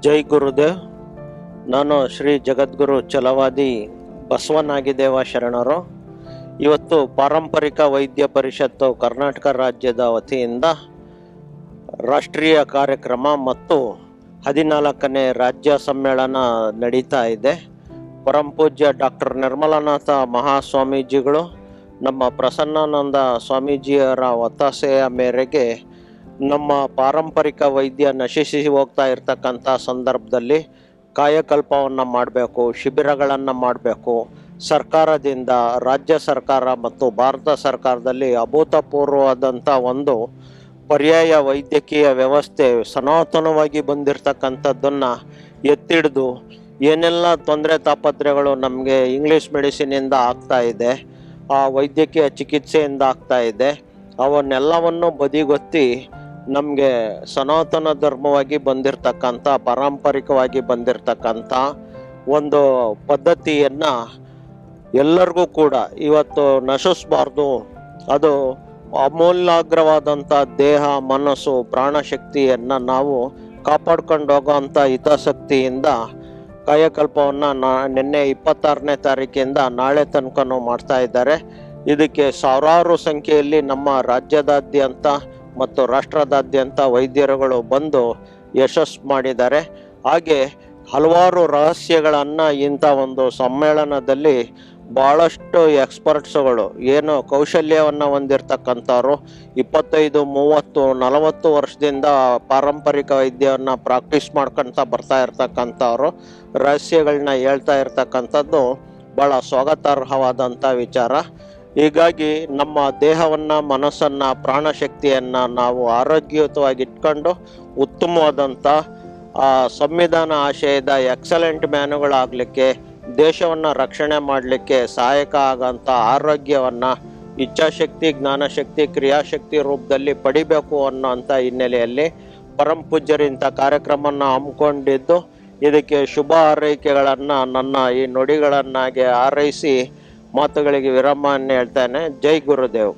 ಜೈ ಗುರುದೇವ್. ನಾನು ಶ್ರೀ ಜಗದ್ಗುರು ಛಲವಾದಿ ಬಸವನಾಗಿದೇವ ಶರಣರು. ಇವತ್ತು ಪಾರಂಪರಿಕ ವೈದ್ಯ ಪರಿಷತ್ತು ಕರ್ನಾಟಕ ರಾಜ್ಯದ ವತಿಯಿಂದ ರಾಷ್ಟ್ರೀಯ ಕಾರ್ಯಕ್ರಮ ಮತ್ತು ಹದಿನಾಲ್ಕನೇ ರಾಜ್ಯ ಸಮ್ಮೇಳನ ನಡೀತಾ ಇದೆ. ಪರಮಪೂಜ್ಯ ಡಾಕ್ಟರ್ ನಿರ್ಮಲಾನಾಥ ಮಹಾಸ್ವಾಮೀಜಿಗಳು, ನಮ್ಮ ಪ್ರಸನ್ನಾನಂದ ಸ್ವಾಮೀಜಿಯವರ ಒತ್ತಾಸೆಯ ಮೇರೆಗೆ ನಮ್ಮ ಪಾರಂಪರಿಕ ವೈದ್ಯ ನಶಿಸಿ ಹೋಗ್ತಾ ಇರ್ತಕ್ಕಂಥ ಸಂದರ್ಭದಲ್ಲಿ ಕಾಯಕಲ್ಪವನ್ನು ಮಾಡಬೇಕು, ಶಿಬಿರಗಳನ್ನು ಮಾಡಬೇಕು. ಸರ್ಕಾರದಿಂದ ರಾಜ್ಯ ಸರ್ಕಾರ ಮತ್ತು ಭಾರತ ಸರ್ಕಾರದಲ್ಲಿ ಅಭೂತಪೂರ್ವವಾದಂಥ ಒಂದು ಪರ್ಯಾಯ ವೈದ್ಯಕೀಯ ವ್ಯವಸ್ಥೆ ಸನಾತನವಾಗಿ ಬಂದಿರತಕ್ಕಂಥದ್ದನ್ನು ಎತ್ತಿಡ್ದು ಏನೆಲ್ಲ ತೊಂದರೆ ತಾಪತ್ರೆಗಳು ನಮಗೆ ಇಂಗ್ಲೀಷ್ ಮೆಡಿಸಿನಿಂದ ಆಗ್ತಾ ಇದೆ, ಆ ವೈದ್ಯಕೀಯ ಚಿಕಿತ್ಸೆಯಿಂದ ಆಗ್ತಾ ಇದೆ, ಅವನ್ನೆಲ್ಲವನ್ನು ಬದಿಗೊತ್ತಿ ನಮಗೆ ಸನಾತನ ಧರ್ಮವಾಗಿ ಬಂದಿರತಕ್ಕಂಥ, ಪಾರಂಪರಿಕವಾಗಿ ಬಂದಿರತಕ್ಕಂಥ ಒಂದು ಪದ್ಧತಿಯನ್ನು ಎಲ್ಲರಿಗೂ ಕೂಡ ಇವತ್ತು ನಶಿಸ್ಬಾರ್ದು. ಅದು ಅಮೂಲ್ಯಾಗ್ರವಾದಂಥ ದೇಹ, ಮನಸ್ಸು, ಪ್ರಾಣಶಕ್ತಿಯನ್ನು ನಾವು ಕಾಪಾಡ್ಕೊಂಡು ಹೋಗೋವಂಥ ಹಿತಾಸಕ್ತಿಯಿಂದ ಕಾಯಕಲ್ಪವನ್ನು ನಾ, ನಿನ್ನೆ ಇಪ್ಪತ್ತಾರನೇ ತಾರೀಕಿಂದ ನಾಳೆ ತನಕನೂ ಮಾಡ್ತಾ ಇದ್ದಾರೆ. ಇದಕ್ಕೆ ಸಾವಿರಾರು ಸಂಖ್ಯೆಯಲ್ಲಿ ನಮ್ಮ ರಾಜ್ಯದಾದ್ಯಂತ ಮತ್ತು ರಾಷ್ಟ್ರದಾದ್ಯಂತ ವೈದ್ಯರುಗಳು ಬಂದು ಯಶಸ್ಸು ಮಾಡಿದ್ದಾರೆ. ಹಾಗೆ ಹಲವಾರು ರಹಸ್ಯಗಳನ್ನು ಇಂಥ ಒಂದು ಸಮ್ಮೇಳನದಲ್ಲಿ ಭಾಳಷ್ಟು ಎಕ್ಸ್ಪರ್ಟ್ಸ್ಗಳು ಏನು ಕೌಶಲ್ಯವನ್ನು ಹೊಂದಿರತಕ್ಕಂಥವ್ರು ಇಪ್ಪತ್ತೈದು, ಮೂವತ್ತು, ನಲವತ್ತು ವರ್ಷದಿಂದ ಪಾರಂಪರಿಕ ವೈದ್ಯವನ್ನು ಪ್ರಾಕ್ಟೀಸ್ ಮಾಡ್ಕೊಳ್ತಾ ಬರ್ತಾ ಇರ್ತಕ್ಕಂಥವ್ರು. ರಹಸ್ಯಗಳನ್ನ ಹೇಳ್ತಾ ಇರ್ತಕ್ಕಂಥದ್ದು ಭಾಳ ಸ್ವಾಗತಾರ್ಹವಾದಂಥ ವಿಚಾರ. ಹೀಗಾಗಿ ನಮ್ಮ ದೇಹವನ್ನು, ಮನಸ್ಸನ್ನು, ಪ್ರಾಣಶಕ್ತಿಯನ್ನು ನಾವು ಆರೋಗ್ಯಯುತವಾಗಿ ಇಟ್ಕೊಂಡು ಉತ್ತಮವಾದಂಥ ಸಂವಿಧಾನ ಆಶಯದ ಎಕ್ಸಲೆಂಟ್ ಮ್ಯಾನುಗಳಾಗಲಿಕ್ಕೆ, ದೇಶವನ್ನು ರಕ್ಷಣೆ ಮಾಡಲಿಕ್ಕೆ ಸಹಾಯಕ ಆಗೋಂಥ ಆರೋಗ್ಯವನ್ನು ಇಚ್ಛಾಶಕ್ತಿ, ಜ್ಞಾನಶಕ್ತಿ, ಕ್ರಿಯಾಶಕ್ತಿ ರೂಪದಲ್ಲಿ ಪಡಿಬೇಕು ಅನ್ನೋಂಥ ಹಿನ್ನೆಲೆಯಲ್ಲಿ ಪರಂ ಪೂಜ್ಯರು ಇಂಥ ಕಾರ್ಯಕ್ರಮನ ಹಮ್ಮಿಕೊಂಡಿದ್ದು, ಇದಕ್ಕೆ ಶುಭ ಹಾರೈಕೆಗಳನ್ನು ನನ್ನ ಈ ನುಡಿಗಳನ್ನಾಗಿ ಹಾರೈಸಿ ಮಾತುಗಳಿಗೆ ವಿರಾಮವನ್ನು ಹೇಳ್ತಾನೆ. ಜೈ ಗುರುದೇವ್.